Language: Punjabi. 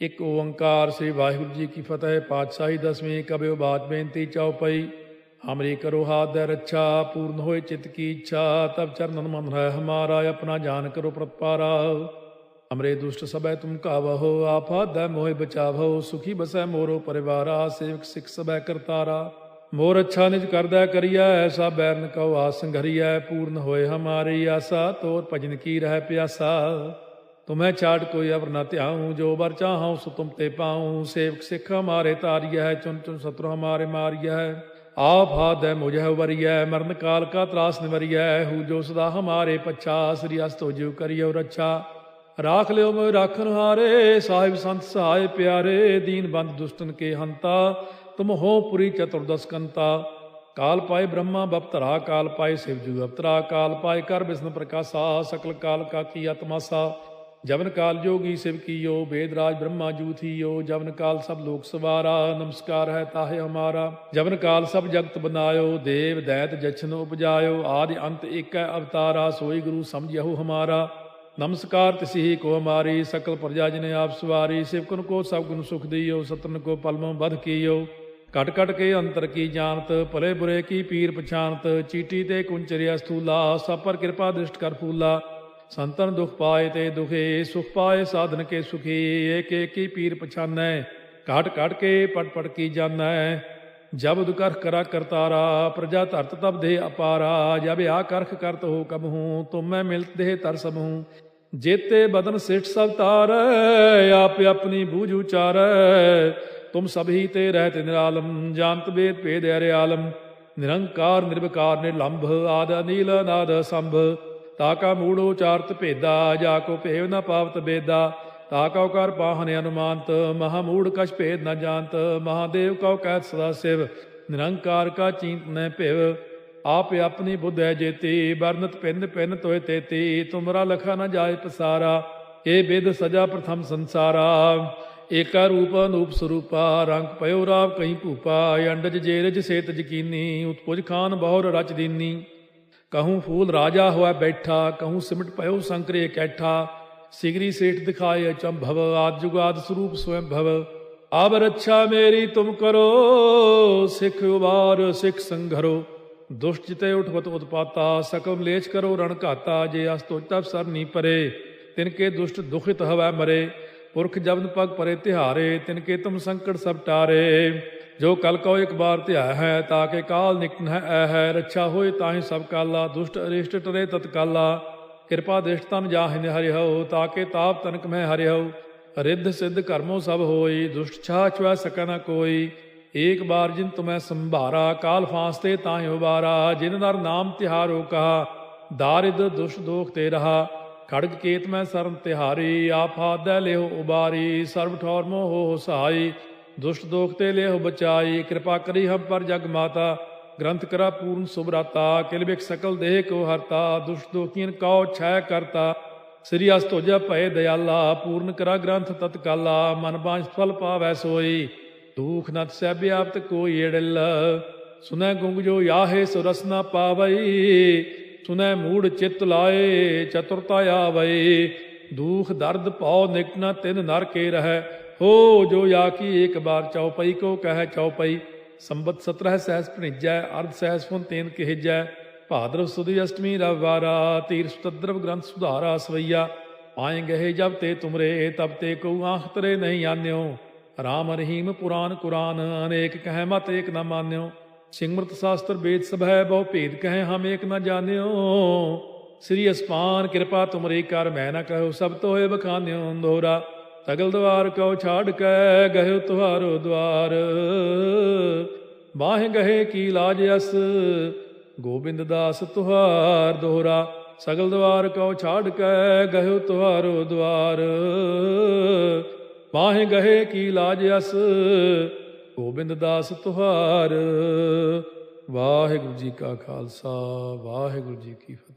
ਇੱਕ ਓੰਕਾਰ ਸ੍ਰੀ ਵਾਹਿਗੁਰੂ ਜੀ ਕੀ ਫਤਿਹ, ਪਾਤਸ਼ਾਹੀ ਦਸਵੀਂ ਕਬਿਓ ਬਾਤ ਬੇਨਤੀ ਚਉਪਈ ਹਮਰੀ ਕਰੋ ਹਾਥ ਦੇ ਰੱਛਾ, ਪੂਰਨ ਹੋਏ ਚਿਤ ਕੀ ਇੱਛਾ, ਤਬ ਚਰਨਨ ਮਨ ਹੈ ਹਮਾਰਾ, ਆਪਣਾ ਜਾਨ ਕਰੋ ਪ੍ਰਤਪਾਰਾ। ਹਮਰੇ ਦੁਸ਼ਟ ਸਭੈ ਤੁਮ ਕਾਵਹੋ ਆਫਤ ਦੇ ਮੋਹਿ ਬਚਾਵੋ ਸੁਖੀ ਬਸੈ ਮੋਰੋ ਪਰਿਵਾਰਾ, ਸੇਵਕ ਸਿਖ ਸਭੈ ਕਰਤਾਰਾ। ਮੋਰ ਅੱਛਾ ਨਿਜ ਕਰਦਾ ਕਰੀਐ ਐਸਾ ਬੈਰਨ ਕਉ ਆਸ ਸੰਘਰੀਐ, ਪੂਰਨ ਹੋਏ ਹਮਾਰੀ ਆਸਾ, ਤੋਰ ਭਜਨ ਕੀ ਰਹਿ ਪਿਆਸਾ। ਤੁਮੈ ਛਾੜ ਕੋਈ ਅਵਰ ਨ ਧਿਆਉ ਜੋ ਬਰ ਚਾਹਉ ਸੋ ਤੁਮ ਤੇ ਪਾਉ ਸੇਵਕ ਸਿੱਖ ਹਮਾਰੇ ਤਾਰੀਐ ਚੁਨ ਚੁਨ ਸਤਰ ਹਮਾਰੇ ਮਾਰੀਐ ਆਪ ਹਾਦ ਹੈ ਮੁਝੈ ਵਰੀਐ ਮਰਨ ਕਾਲ ਕਾ ਤਰਾਸ ਨਿਵਰੀਐ ਹੂ ਜੋ ਸਦਾ ਹਮਾਰੇ ਪਛਾ ਸ੍ਰੀ ਅਸਤੋ ਜਿਉ ਕਰਿਓ ਰੱਛਾ ਰਾਖ ਲਿਓ ਮੋਇ ਰਾਖਨ ਹਾਰੇ ਸਾਹਿਬ ਸੰਤ ਸਹਾਇ ਪਿਆਰੇ ਦੀਨ ਬੰਦ ਦੁਸ਼ਟਨ ਕੇ ਹੰਤਾ ਤੁਮ ਹੋ ਪੁਰੀ ਚਤੁਰਦਸ ਕੰਤਾ ਕਾਲ ਪਾਏ ਬ੍ਰਹਮਾ ਬਪਤਰਾ ਕਾਲ ਪਾਏ ਸਿਵ ਜੂ ਅਵਤਰਾ ਕਾਲ ਪਾਏ ਕਰ ਬਿਸ਼ਨ ਪ੍ਰਕਾਸ਼ਾ ਸਕਲ ਕਾਲ ਕਾ ਕੀ ਆਤਮਾਸਾ ਜਵਨ ਕਾਲ ਜੋਗੀ ਸਿਵ ਕੀਓ, ਵੇਦ ਰਾਜ ਬ੍ਰਹਮਾ ਜੂ ਥੀਓ ਜਵਨ ਕਾਲ ਸਭ ਲੋਕ ਸਵਾਰਾ, ਨਮਸਕਾਰ ਹੈ ਤਾਹੇ ਹਮਾਰਾ। ਜਵਨ ਕਾਲ ਸਭ ਜਗਤ ਬਨਾਇਓ, ਦੇਵ ਦੈਤ ਜਛਨ ਉਪਜਾਇਓ, ਆਦਿ ਅੰਤ ਏਕੈ ਅਵਤਾਰਾ, ਸੋਈ ਗੁਰੂ ਸਮਝਿਓ ਹਮਾਰਾ। ਨਮਸਕਾਰ ਤਿਸਹੀ ਕੋ ਹਮਾਰੀ, ਸਕਲ ਪ੍ਰਜਾ ਜਨੇ ਆਪ ਸਵਾਰੀ ਸਿਵਕਨ ਕੋ ਸਭ ਗੁਣ ਸੁਖ ਦੀਓ ਸਤਨ ਕੋ ਪਲਮੋਂ ਬਧ ਕੀਓ। ਘਟ ਘਟ ਕੇ ਅੰਤਰ ਕੀ ਜਾਣਤ, ਭਲੇ ਬੁਰੇ ਕੀ ਪੀਰ ਪਛਾਨਤ ਚੀਟੀ ਤੇ ਕੁੰਚਰਿਆ ਸਥੂਲਾ, ਸਭ ਪਰ ਕਿਰਪਾ ਦ੍ਰਿਸ਼ਟ ਕਰ ਫੂਲਾ। ਸੰਤਨ ਦੁਖ ਪਾਏ ਤੇ ਦੁਖੇ, ਸੁਖ ਪਾਏ ਸਾਧਨ ਕੇ ਸੁਖੀ, ਏਕ ਏਕ ਪੀਰ ਪਛਾਨੈ, ਘਟ ਘਟ ਕੇ ਪਟ ਪਟ ਕੀ ਜਾਣੈ। ਜਬ ਦੁਕਰਖ ਕਰਾ ਕਰਤਾਰਾ, ਪ੍ਰਜਾ ਧਰਤ ਤਬ ਦੇ ਅਪਾਰਾ, ਜਬ ਆ ਕਰਖ ਕਰਤ ਹੋ ਕਬ ਹੂੰ, ਤੁਮ ਮੈਂ ਮਿਲਤ ਦੇ ਤਰ ਸਭ ਹੂੰ। ਜੇਤੇ ਬਦਨ ਸਿਠ ਸਭ ਤਾਰੈ ਆਪ ਆਪਣੀ ਬੂਝ ਉਚਾਰੈ। ਤੁਮ ਸਭੀ ਤੇ ਰਹਿਤ ਨਿਰਾਲਮ, ਜਾਣਤ ਬੇਦ ਭੇਦ ਅਰੇ ਆਲਮ ਨਿਰੰਕਾਰ ਨਿਰਵਕਾਰ ਨਿਰਲੰਭ, ਆਦ ਅਨੀਲ ਨਾਦ ਸੰਭ ਤਾਕਾ ਮੂੜ ਉਚਾਰਤ ਭੇਦਾ, ਜਾ ਕੋ ਭੇਵ ਨ ਪਾਵਤ ਬੇਦਾ। ਤਾ ਤਾਕਾ ਕਰ ਪਾਹਨ ਅਨੁਮਾਨਤ, ਮਹਾ ਮੂੜ ਕਛ ਭੇਦ ਨ ਜਾਣਤ, ਮਹਾਦੇਵ ਕਉ ਕਹਿ ਸਦਾ ਸਿਵ, ਨਿਰੰਕਾਰ ਕਾ ਚੀਂਤ ਨ ਭਿਵ। ਆਪ ਆਪਣੀ ਬੁੱਧ ਹੈ ਜੇਤੀ, ਵਰਨਤ ਪਿੰਨ ਪਿੰਨ ਤੋਏ ਤੇਤੀ, ਤੁਮਰਾ ਲਖਾ ਨ ਜਾਏ ਪਸਾਰਾ ਏ ਬਿਦ ਸਜਾ ਪ੍ਰਥਮ ਸੰਸਾਰਾ। ਏਕਾ ਰੂਪ ਅਨੂਪ ਸਰੂਪਾ, ਰੰਗ ਪਇਓ ਰਾਵ ਕਹੀਂ ਭੂਪਾ, ਅੰਡਜ ਜੇਰਜ ਸੇਤ ਜਕੀਨੀ, ਉਤਪੁਜ ਖਾਨ ਬਹੁਰ ਰਚ ਦੀਨੀ। ਕਹੂੰ ਫੂਲ ਰਾਜਾ ਹੋਇਆ ਬੈਠਾ, ਕਹੂੰ ਸਿਮਟ ਪਇਓ ਸੰਕਰੇ ਕੈਠਾ, ਸਿਗਰੀ ਸੇਠ ਦਿਖਾਏ ਅਚੰਭਵ, ਆਦ ਜੁਗਾਦ ਸਰੂਪ ਸਵੈੰ ਭਵ ਆਬ ਰੱਛਾ ਮੇਰੀ ਤੁਮ ਕਰੋ, ਸਿੱਖ ਉਬਾਰ, ਸਿੱਖ ਸੰਘਰੋ। ਦੁਸ਼ਟ ਜਿਤੇ ਉਠਵਤ ਉਤਪਾਤਾ ਸਕਮ ਲੇਚ ਕਰੋ ਰਣ ਘਾਤਾ, ਜੇ ਅਸ ਤੋ ਸਰ ਨਹੀਂ ਪਰੇ, ਤਿਨ ਕੇ ਦੁਸ਼ਟ ਦੁਖਿਤ ਹਵੈ ਮਰੇ। ਪੁਰਖ ਜਬਨ ਪਗ ਪਰੇ ਤਿਹਾਰੇ, ਤਿਨ ਕੇ ਤੁਮ ਸੰਕਟ ਸਭ ਟਾਰੇ। ਜੋ ਕਲ ਕੋ ਇੱਕ ਬਾਰ ਧਿਆ ਹੈ ਤਾਕੇ ਕਾਲ ਨਿਕਟ ਹੈ, ਐ ਹੈ, ਰੱਛਾ ਹੋਏ ਤਾਹੀ ਸਭ ਕਾਲਾ, ਦੁਸ਼ਟ ਅਰਿਸ਼ਟ ਟਰੇ ਤਤਕਾਲਾ ਕਿਰਪਾ ਦ੍ਰਿਸ਼ਟ ਤਨ ਜਾਹਿਨ ਹਰਿ ਤਾਕੇ ਤਾਪ ਤਨਕ ਮੈਂ ਹਰਿ ਹਉ ਰਿੱਧ ਸਿੱਧ ਕਰਮੋ ਸਭ ਹੋਈ, ਦੁਸ਼ਟ ਛਾ ਛੁਆ ਸਕੈ ਨ ਕੋਈ। ਏਕ ਬਾਰ ਜਿਨ ਤੁਮੈ ਸੰਭਾਰਾ, ਕਾਲ ਫਾਸਤੇ ਤਾਹਿ ਉਬਾਰਾ। ਜਿਨ ਨਰ ਨਾਮ ਤਿਹਾਰੋ ਕਹਾ, ਦਾਰਿਦ ਦੁਸ਼ਟ ਦੋਖ ਤੇ ਰਹਾ। ਖੜਗ ਕੇਤ ਮੈਂ ਸਰਨ ਤਿਹਾਰੀ ਆਫਾਦੈ ਲਿਓ ਉਬਾਰੀ। ਸਰਬ ਠੌਰ ਮੋਹ ਹੋ ਸਹਾਈ। ਦੁਸ਼ਟ ਦੋਖ ਤੇ ਲਿਓ ਬਚਾਈ, ਕਿਰਪਾ ਕਰੀ ਹਮ ਪਰ ਜਗ ਮਾਤਾ, ਗ੍ਰੰਥ ਕਰਾ ਪੂਰਨ ਸੁਭਰਾਤਾ ਕਿਲਬਿਕ ਸਕਲ ਦੇਹ ਕੋ ਹਰਤਾ, ਦੁਸ਼ਟ ਦੋਖੀਨ ਕਉ ਛੈ ਕਰਤਾ, ਸ੍ਰੀ ਅਸ ਭਏ ਦਇਆਲਾ ਪੂਰਨ ਕਰਾ ਗ੍ਰੰਥ ਤਤਕਾਲਾ, ਮਨ ਬਾਝ ਫਲ ਪਾਵੈ ਸੋਈ, ਦੁਖ ਨਤ ਸਹਿ ਆਪਤ ਕੋਈ ਏੜਲ, ਸੁਨੈ ਗੁੰਗ ਜੋ ਯਾਹੇ ਸੋ ਰਸਨਾ ਪਾਵਈ, ਸੁਨੈ ਮੂੜ ਚਿਤ ਲਾਏ, ਚਤੁਰਤਾ ਆਵਈ, ਦੁਖ ਦਰਦ ਭਉ ਨਿਕਟ ਤਿਨ ਨਰ ਕੇ ਰਹੈ ਹੋ ਜੋ ਯਾ ਕੀ ਇੱਕ ਬਾਰ ਚਉਪਈ ਕੋ ਕਹਿ ਚਉਪਈ। ਸੰਬਤ 17 ਸਹਿਸ ਭਣਿਜੈ, ਅਰਧ ਸਹਿਸ ਫੁਨ ਤੇਨ ਕਹਿਜੈ। ਭਾਦਰਵ ਸੁਦੀ ਅਸ਼ਟਮੀ ਰਵਾਰਾ ਤੀਰ ਸੁਤਦਰਵ ਗ੍ਰੰਥ ਸੁਧਾਰਾ ਸਵਈਆ। ਪਾਏ ਗਏ ਜਬ ਤੇ ਤੁਮਰੇ, ਤਬ ਤੇ ਕੋ ਆਖ ਤਰੇ ਨਹੀਂ ਆਨਿਓ। ਰਾਮ ਰਹੀਮ ਪੁਰਾਨ ਕੁਰਾਨ, ਅਨੇਕ ਕਹਿ ਮਤ ਏਕ ਨਾ ਮਾਨਿਓ। ਸਿਮਰਤ ਸ਼ਾਸਤਰ ਵੇਦ ਸਭੈ, ਬਹੁ ਭੇਦ ਕਹੈ ਹਮ ਏਕ ਨਾ ਜਾਣਿਓ। ਸ੍ਰੀ ਅਸਪਾਨ ਕਿਰਪਾ ਤੁਮਰੀ ਕਰ, ਮੈਂ ਨਾ ਕਹੋ ਸਭ ਤੋਏ ਬਖਾਨਿਓ ਦੋਰਾ ਸਗਲ ਦਵਾਰ ਕਉ ਛਾੜ ਕੈ, ਗਹਿ ਤੁਹਾਰੋ ਦਵਾਰ ਬਾਹ ਗਹੇ ਕੀ ਲਾਜ ਅਸ, ਗੋਬਿੰਦ ਦਾਸ ਤੁਹਾਰ ਦੋਹਰਾ। ਸਗਲ ਦਵਾਰ ਕਉ ਛਾੜ ਕੈ, ਗਹਿ ਤੁਹਾਰੋ ਦਵਾਰ ਬਾਹ ਗਹੇ ਕੀ ਲਾਜ ਅਸ, ਗੋਬਿੰਦ ਦਾਸ ਤੁਹਾਰ। ਵਾਹਿਗੁਰੂ ਜੀ ਕਾ ਖਾਲਸਾ, ਵਾਹਿਗੁਰੂ ਜੀ ਕੀ ਫਤਿਹ।